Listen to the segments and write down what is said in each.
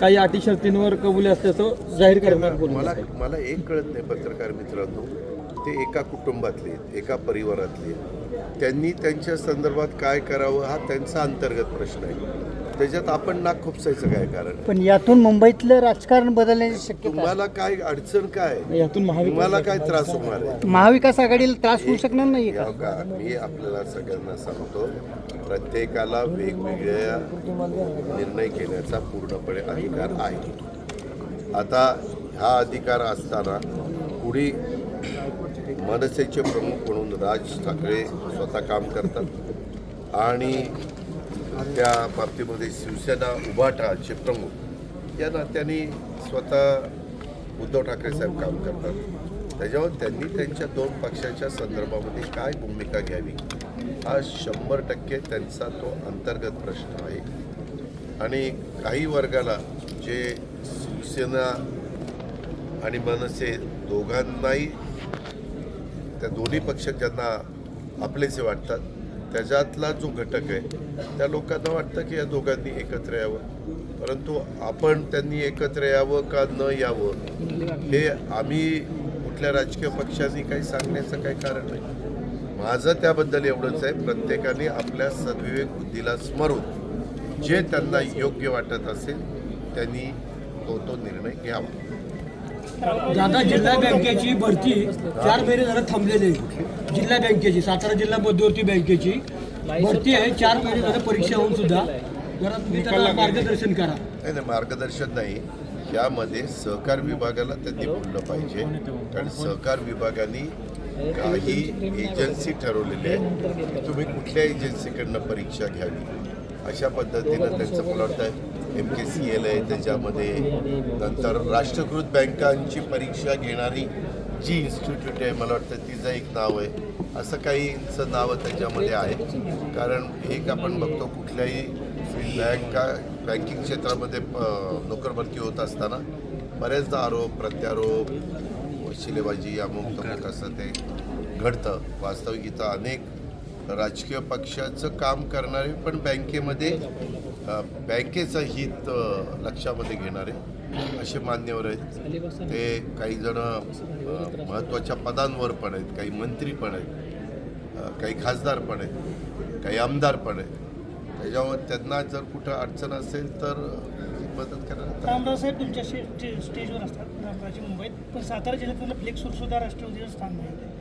काही अटी शर्तींवर कबुली असल्याचं जाहीर करण्यात मला मला एक कळत नाही पत्रकार मित्रांनो. ते एका कुटुंबातले आहेत, एका परिवारातले आहेत. त्यांनी त्यांच्या संदर्भात काय करावं हा त्यांचा अंतर्गत प्रश्न आहे. त्याच्यात आपण नाक खुपसायचं काय कारण? पण यातून मुंबईतलं राजकारण बदलण्याची शक्यता आहे. तुम्हाला काय अडचण काय? यातून महाविकास तुम्हाला काय त्रास होणार आहे? महाविकास आघाडीला त्रास होऊ शकणार नाही या का? मी आपल्याला सगळ्यांना सांगतो प्रत्येकाला वेगवेगळ्या निर्णय घेण्याचा पूर्णपणे अधिकार आहे. आता हा अधिकार असताना पुढे मनसेचे प्रमुख म्हणून राज ठाकरे स्वतः काम करतात आणि त्या बाबतीमध्ये शिवसेना उभाटाचे प्रमुख या नात्याने स्वतः उद्धव ठाकरे साहेब काम करतात. त्याच्यावर त्यांनी त्यांच्या दोन पक्षाच्या संदर्भामध्ये काय भूमिका घ्यावी हा शंभर टक्के त्यांचा तो अंतर्गत प्रश्न आहे. आणि काही वर्गाला जे शिवसेना आणि मनसे दोघांनाही त्या दोन्ही पक्ष ज्यांना आपलेसे वाटतात त्याच्यातला जो घटक आहे त्या लोकांना वाटतं की या दोघांनी एकत्र यावं. परंतु आपण त्यांनी एकत्र यावं का न यावं हे आम्ही कुठल्या राजकीय पक्षांनी काही सांगण्याचं काही कारण नाही. माझं त्याबद्दल एवढंच आहे प्रत्येकाने आपल्या सद्विवेक बुद्धीला स्मरून जे त्यांना योग्य वाटत असेल त्यांनी तो तो निर्णय घ्यावा. दादा जिल्हा बँकेची भरती चार महिने झालं थांबलेली आहे. जिल्हा बँकेची सातारा जिल्हा मध्यवर्ती बँकेची भरती आहे. चार महिने झालं परीक्षा होऊन सुद्धा. जरा तुम्ही त्याला मार्गदर्शन करा. नाही नाही मार्गदर्शन नाही. यामध्ये सहकार विभागाला त्यांनी बोललं पाहिजे. कारण सहकार विभागाने काही एजन्सी ठरवलेली आहे तुम्ही कुठल्या एजन्सीकडनं परीक्षा घ्यावी? अशा पद्धतीनं त्यांचं मला वाटतं एम के सी एल आहे त्याच्यामध्ये नंतर राष्ट्रीयकृत बँकांची परीक्षा घेणारी जी इन्स्टिट्यूट आहे मला वाटतं तिचं एक नाव आहे. असं काहींचं नावं त्याच्यामध्ये आहे. कारण एक आपण बघतो कुठल्याही बँका बँकिंग क्षेत्रामध्ये नोकरभरती होत असताना बऱ्याचदा आरोप प्रत्यारोप शिलेबाजी अमुक तमुक असं ते घडतं. वास्तविक इथं अनेक राजकीय पक्षाचं काम करणारे पण बँकेमध्ये बँकेचं हित लक्षामध्ये घेणारे असे मान्यवर आहेत. ते काही जण महत्त्वाच्या पदांवर पण आहेत काही मंत्री पण आहेत काही खासदार पण आहेत काही आमदार पण आहेत. त्याच्यावर त्यांना जर कुठं अडचण असेल तर मदत करणार रामराव साहेब तुमच्या स्टेजवर असतात मुंबईत. पण सातारा जिल्ह्यात त्यांना फ्लेक्सवर सुद्धा राष्ट्रवादीचं स्थान नाही.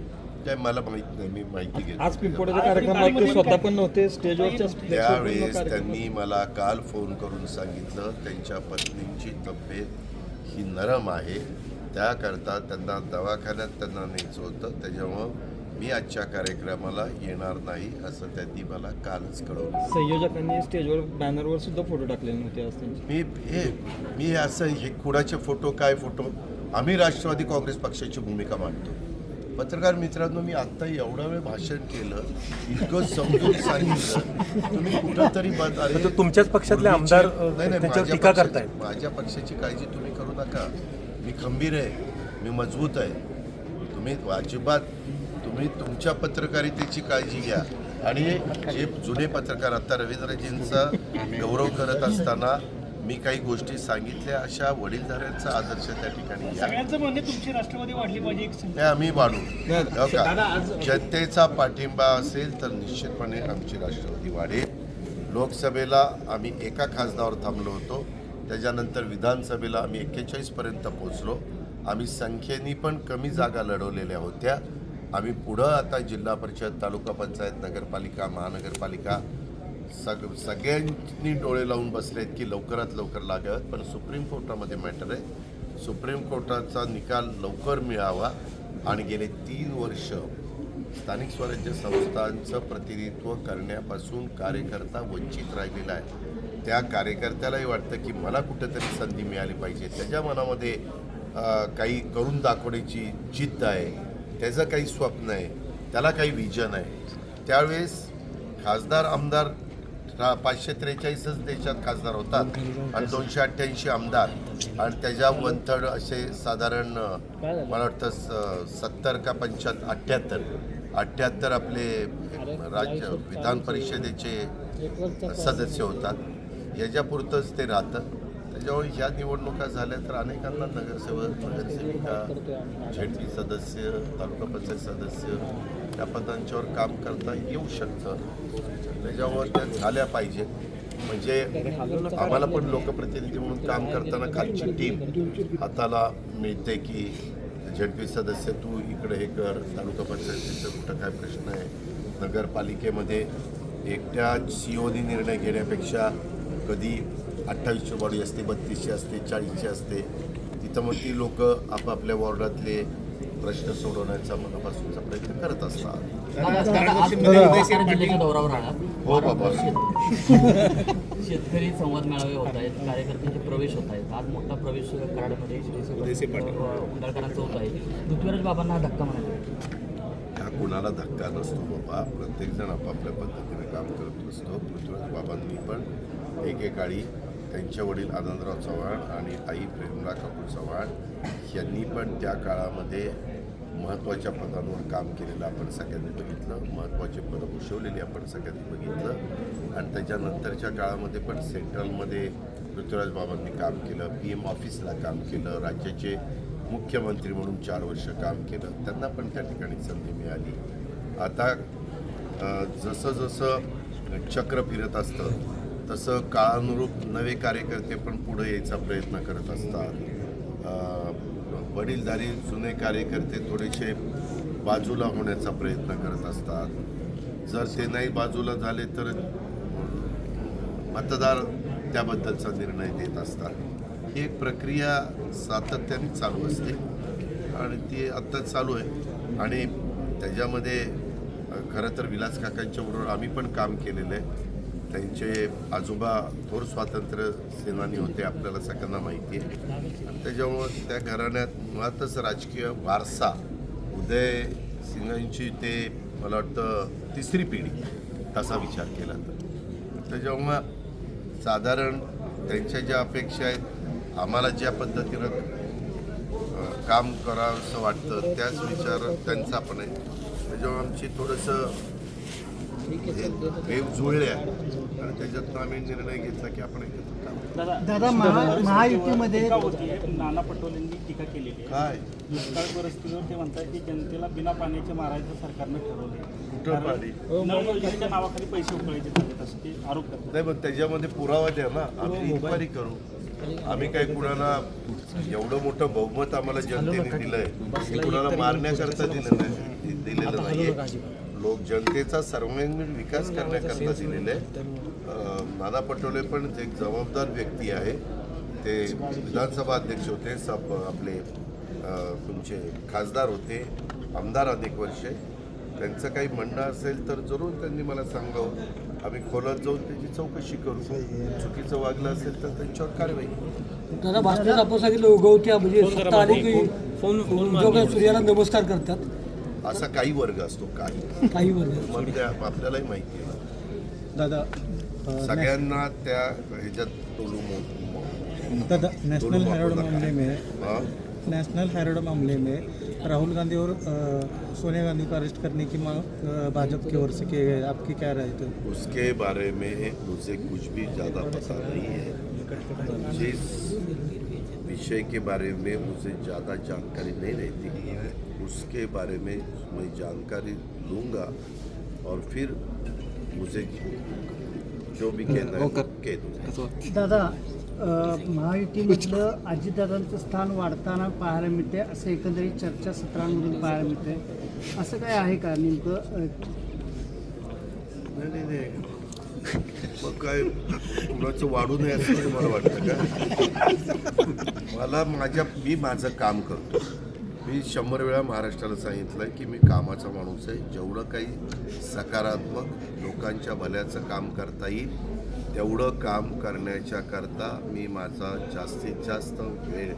काय मला माहीत नाही मी माहिती घेतली आज पिंपोड्याच्या कार्यक्रमात ते स्वतः पण नव्हते स्टेजवरच्या त्यावेळेस त्यांनी मला काल फोन करून सांगितलं त्यांच्या पत्नीची तब्येत ही नरम आहे. त्याकरता त्यांना दवाखान्यात त्यांना न्यायचं होतं त्याच्यामुळं मी आजच्या कार्यक्रमाला येणार नाही असं त्यांनी मला कालच कळवलं. संयोजकांनी स्टेजवर बॅनरवर सुद्धा फोटो टाकलेले नव्हते आज त्यांचे. मी हे मी असं हे कुणाचे फोटो काय फोटो? आम्ही राष्ट्रवादी काँग्रेस पक्षाची भूमिका मांडतो. पत्रकार मित्रांनो मी आत्ता एवढा वेळ भाषण केलं इतकं समजून सांगितलं तुम्ही बद अरे तर तुमच्याच पक्षातले आमदार, नाही, नाही. माझ्या पक्षाची काळजी तुम्ही करू नका. मी खंबीर आहे मी मजबूत आहे. तुम्ही अजिबात तुम्ही तुमच्या पत्रकारितेची काळजी घ्या. आणि जे जुने पत्रकार आता रवींद्रजींचा गौरव करत असताना मी काही गोष्टी सांगितल्या अशा वडीलधाऱ्यांचा आदर्श त्या ठिकाणी तुमची राष्ट्रवादी वाढली पाहिजे आम्ही वाढू. हो का? जनतेचा पाठिंबा असेल तर निश्चितपणे आमची राष्ट्रवादी वाढेल. लोकसभेला आम्ही एका खासदारावर थांबलो होतो. त्याच्यानंतर विधानसभेला आम्ही एक्केचाळीसपर्यंत पोहोचलो. आम्ही संख्येने पण कमी जागा लढवलेल्या होत्या. आम्ही पुढं आता जिल्हा परिषद तालुका पंचायत नगरपालिका महानगरपालिका सग सगळ्यांनी डोळे लावून बसले आहेत की लवकरात लवकर लागावेत पण सुप्रीम कोर्टामध्ये मॅटर आहे. सुप्रीम कोर्टाचा निकाल लवकर मिळावा आणि गेले तीन वर्ष स्थानिक स्वराज्य संस्थांचं प्रतिनिधित्व करण्यापासून कार्यकर्ता वंचित राहिलेला आहे. त्या कार्यकर्त्यालाही वाटतं की मला कुठेतरी संधी मिळाली पाहिजे. त्याच्या मनामध्ये काही करून दाखवण्याची जिद्द आहे. त्याचं काही स्वप्न आहे. त्याला काही विजन आहे. त्यावेळेस खासदार आमदार पाचशे त्रेचाळीसच देशात खासदार होतात. आणि दोनशे अठ्ठ्याऐंशी आमदार. आणि त्याच्या वन थर्ड असे साधारण मला वाटतं सत्तर का पंच्याहत्तर अठ्ठ्याहत्तर. अठ्ठ्याहत्तर आपले राज्य विधान परिषदेचे सदस्य होतात. याच्यापुरतंच ते राहतं. ज्यावेळी ह्या निवडणुका झाल्या तर अनेकांना नगरसेवक नगरसेविका झेडपी सदस्य तालुका पंचायत सदस्य या पदांच्यावर काम करता येऊ शकतं. त्याच्यावर त्या झाल्या पाहिजेत. म्हणजे आम्हाला पण लोकप्रतिनिधी म्हणून काम करताना खालची टीम हाताला मिळते की झेडपी सदस्य तू इकडे हे कर तालुका पंचायतीचं कुठं काय प्रश्न आहे? नगरपालिकेमध्ये एकट्या सीओनी निर्णय घेण्यापेक्षा कधी अठ्ठावीसची बॉडी असते बत्तीसची असते चाळीसची असते. तिथं मग ती लोक आपापल्या वॉर्डातले प्रश्न सोडवण्याचा मनापासूनचा प्रयत्न करत असतात. दौऱ्यावर हो बाबा. शेतकरी संवाद मेळावे होत आहेत कार्यकर्त्यांचे प्रवेश होत आहेत. आज मोठा प्रवेश कराडमध्ये उंडाळकरांचा होत आहे. पृथ्वीराज बाबांना हा धक्का म्हणाला हा कुणाला धक्का नसतो बाबा. प्रत्येकजण आपापल्या पद्धतीने काम करत असतो. पृथ्वीराज बाबांनी पण एकेकाळी त्यांचे वडील आनंदराव चव्हाण आणि आई प्रेमला कपूर चव्हाण यांनी पण त्या काळामध्ये महत्त्वाच्या पदांवर काम केलेलं आपण सगळ्यांनी बघितलं. महत्त्वाचे पदं भूषवलेली आपण सगळ्यांनी बघितलं. आणि त्याच्यानंतरच्या काळामध्ये पण सेंट्रलमध्ये पृथ्वीराज बाबांनी काम केलं पी एम ऑफिसला काम केलं राज्याचे मुख्यमंत्री म्हणून चार वर्ष काम केलं. त्यांना पण त्या ठिकाणी संधी मिळाली. आता जसं जसं चक्र फिरत असतं तसं काळानुरूप नवे कार्यकर्ते पण पुढे यायचा प्रयत्न करत असतात. वडीलधारी जुने कार्यकर्ते थोडेसे बाजूला होण्याचा प्रयत्न करत असतात. जर ते नाही बाजूला झाले तर मतदार त्याबद्दलचा निर्णय देत असतात. ही एक प्रक्रिया सातत्याने चालू असते आणि ती आत्ता चालू आहे. आणि त्याच्यामध्ये खरं तर विलास काकांच्याबरोबर आम्ही पण काम केलेलं आहे. त्यांचे आजोबा थोर स्वातंत्र्य सेनानी होते आपल्याला सगळ्यांना माहिती आहे. आणि त्याच्यामुळं त्या घराण्यात मुळातच राजकीय वारसा उदय सिंगांची ते मला वाटतं तिसरी पिढी तसा विचार केला तर. त्याच्यामुळं साधारण त्यांच्या ज्या अपेक्षा आहेत आम्हाला ज्या पद्धतीनं काम काम करावंसं वाटतं त्याच विचार त्यांचा पण आहे. त्याच्यामुळे आमची थोडंसं हे जुळल्या आणि त्याच्यातनं आम्ही निर्णय घेतला की आपण एकत्र काम करू. दादा महा महायुतीमध्ये टीका होती नाना पटोलेंनी टीका केलेली आहे. काय? दुष्काळ परिस्थितीवर ते म्हणतात की जनतेला बिना पाण्याचे मारायचं सरकारनं ठरवलंय. कुठं पाणी? नळ योजनेच्या नावाखाली पैसे उकळायचे चाललेत असं ते आरोप करतात. नाही पण त्याच्यामध्ये पुरावा द्या ना. आम्ही इन्क्वायरी करू. आम्ही काही कुणाला एवढं मोठं बहुमत आम्हाला जनतेने दिलंय? हे कुणाला मारण्याकरता दिलं नाही. दिलेलं नाहीये. लोक जनतेचा सर्वांगीण विकास करण्याकरता दिलेलं आहे. नाना पटोले पण एक जबाबदार व्यक्ती आहे. ते विधानसभा अध्यक्ष होते सब आपले तुमचे खासदार होते आमदार अनेक वर्षे. त्यांचं काही म्हणणं असेल तर जरूर त्यांनी मला सांगावं. आम्ही खोलात जाऊन त्याची चौकशी करू. चुकीचं वागलं असेल तर त्यांच्यावर कारवाई करू. दादा भास्कर आपण सांगितलं उगवत्या म्हणजे की उद्योग सूर्याला नमस्कार करतात. असा काही वर्ग असतो काही. काही वर्ग मग त्या आपल्यालाही माहिती आहे. दादा सगळ्यांना त्या ह्याच्यात तोलू मो- दादा नेशनल वापरू मामले में. हाँ? नेशनल हेराल्ड मामले में राहुल गांधी और सोनिया गांधी को अरेस्ट करने की मांग भाजपा की ओर से की गई है आपकी क्या राय थी उसके बारे में मुझे कुछ भी ज़्यादा पता नहीं है। जिस विषय के बारे में मुझे ज़्यादा जानकारी नहीं रहती। उसके बारे में मैं जानकारी लूँगा और फिर मुझे जो भी कहना है कह दूँगा। दादा महायुतीमधलं अजितदादांचं स्थान वाढताना पाहायला मिळते असं एकंदरीत चर्चा सत्रांमधून पाहायला मिळते असं काय आहे का नेमकं? अ, नाही नाही नाही. मग काय कुणाचं वाढू नये असं मला वाटतं का? मला माझ्या मी माझं काम करतो. मी शंभर वेळा महाराष्ट्राला सांगितलं की मी कामाचा माणूस आहे. जेवढं काही सकारात्मक लोकांच्या भल्याचं काम करता येईल तेवढं काम करण्याच्या करता मी माझा जास्तीत जास्त वेळ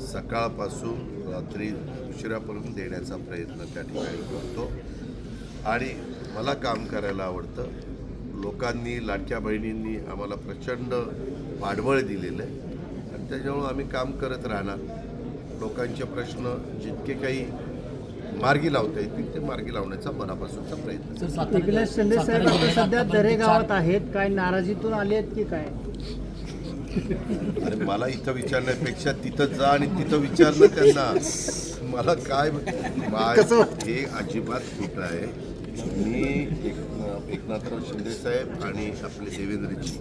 सकाळपासून रात्री उशिरापर्यंत देण्याचा प्रयत्न त्या ठिकाणी करतो. आणि मला काम करायला आवडतं. लोकांनी लाडक्या बहिणींनी आम्हाला प्रचंड पाठबळ दिलेलं आहे. आणि त्याच्यामुळं आम्ही काम करत राहणार. लोकांचे प्रश्न जितके काही मार्गी लावता येतील ते मार्गी लावण्याचा मनापासूनचा प्रयत्न. सर सातारा एकनाथ शिंदे साहेब आता सध्या दरे गावात आहेत. काय नाराजीतून आले आहेत की काय? अरे मला इथं विचारण्यापेक्षा तिथं जा आणि तिथं विचार ना त्यांना. मला काय हे अजिबात खोटं आहे. मी एक एकनाथराव शिंदे साहेब आणि आपले देवेंद्रजी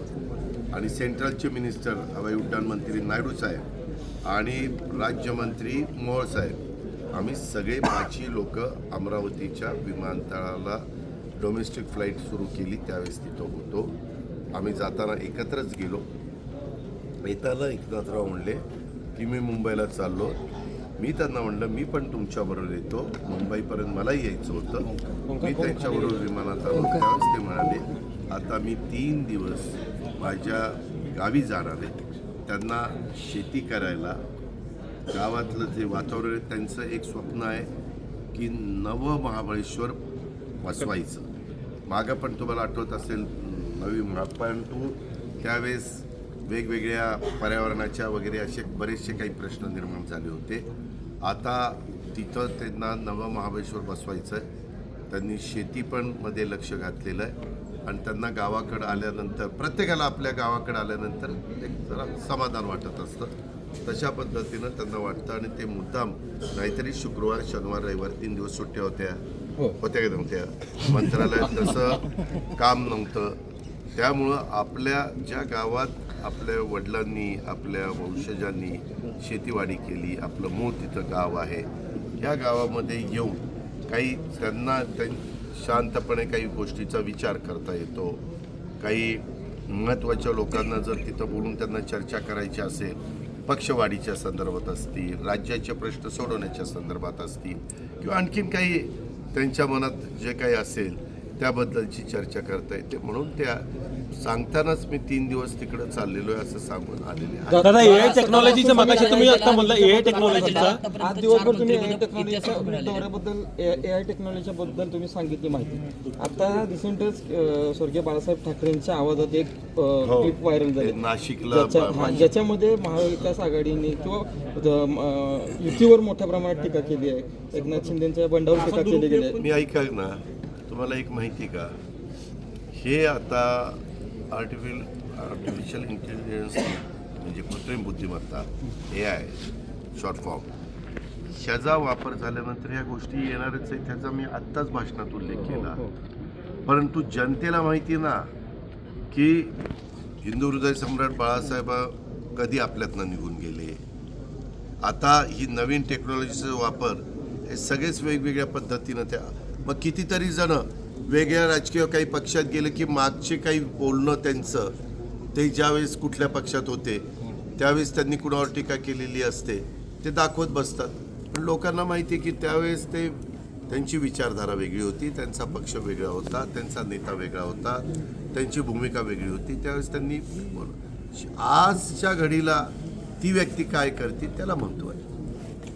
आणि सेंट्रलचे मिनिस्टर हवाई उड्डाण मंत्री नायडू साहेब आणि राज्यमंत्री मोहोळ साहेब आम्ही सगळे पाचही लोक अमरावतीच्या विमानतळाला डोमेस्टिक फ्लाईट सुरू केली त्यावेळेस तिथं होतो. आम्ही जाताना एकत्रच गेलो. येताना एकनाथराव म्हणले की मी मुंबईला चाललो. मी त्यांना म्हणलं मी पण तुमच्याबरोबर येतो. मुंबईपर्यंत मलाही यायचं होतं. मी त्यांच्याबरोबर विमानात आलो. त्यावेळेस ते म्हणाले आता मी तीन दिवस माझ्या गावी जाणार आहे. त्यांना शेती करायला गावातलं जे वातावरण आहे त्यांचं एक स्वप्न आहे की नवं महाबळेश्वर वसवायचं मागं पण तुम्हाला आठवत असेल नवी महा परंतु त्यावेळेस वेगवेगळ्या पर्यावरणाच्या वगैरे असे बरेचसे काही प्रश्न निर्माण झाले होते. आता तिथं त्यांना नवं महाबळेश्वर बसवायचं आहे त्यांनी शेती पण मध्ये लक्ष घातलेलं आहे. आणि त्यांना गावाकडं आल्यानंतर प्रत्येकाला आपल्या गावाकडे आल्यानंतर एक जरा समाधान वाटत असतं. तशा पद्धतीनं त्यांना वाटतं आणि ते मुद्दाम नाहीतरी शुक्रवार शनिवार रविवार तीन दिवस सुट्ट्या होत्या. होत्या का नव्हत्या? मंत्रालयात तसं काम नव्हतं. त्यामुळं आपल्या ज्या गावात आपल्या वडिलांनी आपल्या वंशजांनी शेतीवाडी केली आपलं मूळ तिथं गाव आहे. या गावामध्ये येऊन काही त्यांना त्यां शांतपणे काही गोष्टीचा विचार करता येतो. काही महत्त्वाच्या लोकांना जर तिथं बोलून त्यांना चर्चा करायची असेल पक्षवाढीच्या संदर्भात असतील राज्याचे प्रश्न सोडवण्याच्या संदर्भात असतील किंवा आणखीन काही त्यांच्या मनात जे काही असेल त्याबद्दलची चर्चा करता येते. म्हणून त्या सांगतानाच मी तीन दिवस तिकडं चाललेलो आहे असं सांगून आलेले आहे. दादा ए टेक्नॉलॉजीचं मगाशी तुम्ही आता म्हणला ए टेक्नॉलॉजीचा आज दिवसभर तुम्ही ए टेक्नॉलॉजीच्या दौऱ्याबद्दल ए आय टेक्नॉलॉजीच्या बद्दल तुम्ही सांगितली माहिती. आता रिसेंटच स्वर्गीय बाळासाहेब ठाकरेंच्या आवाजात एक क्लिप व्हायरल ते झाली नाशिकला ज्याच्या- हा, ज्याच्यामध्ये महाविकास आघाडीने किंवा द- म, अं, युतीवर मोठ्या प्रमाणात टीका केली आहे. एकनाथ शिंदेच्या बंडावर टीका केली गेली आहे. मी ऐका ना तुम्हाला एक माहिती का? हे आता आर्टिफिल आर्टिफिशियल इंटेलिजन्स म्हणजे कृत्रिम बुद्धिमत्ता ए आय शॉर्ट फॉर्म ह्याचा वापर झाल्यानंतर ह्या गोष्टी येणारच आहे त्याचा मी आत्ताच भाषणात उल्लेख केला. परंतु जनतेला माहिती ना की हिंदू हृदय सम्राट बाळासाहेब कधी आपल्यातनं निघून गेले? आता ही नवीन टेक्नॉलॉजीचा वापर हे सगळेच वेगवेगळ्या पद्धतीनं त्या मग कितीतरी जण वेगळ्या राजकीय काही पक्षात गेले की मागचे काही बोलणं त्यांचं ते ज्यावेळेस कुठल्या पक्षात होते त्यावेळेस त्यांनी कुणावर टीका केलेली असते ते दाखवत बसतात. पण लोकांना माहिती आहे की त्यावेळेस ते त्यांची विचारधारा वेगळी होती त्यांचा पक्ष वेगळा होता त्यांचा नेता वेगळा होता त्यांची भूमिका वेगळी होती त्यावेळेस त्यांनी आजच्या घडीला ती व्यक्ती काय करते त्याला महत्त्व आहे.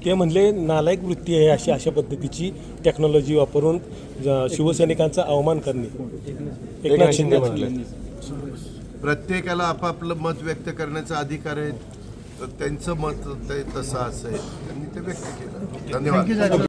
ते म्हणले नालायक वृत्ती आहे अशी अशा पद्धतीची टेक्नॉलॉजी वापरून शिवसैनिकांचा अवमान करणे. एकनाथ शिंदे म्हणाले. प्रत्येकाला आपापलं मत व्यक्त करण्याचा अधिकार आहे. तर त्यांचं मत ते तसं असेल. त्यांनी ते व्यक्त केलं. धन्यवाद.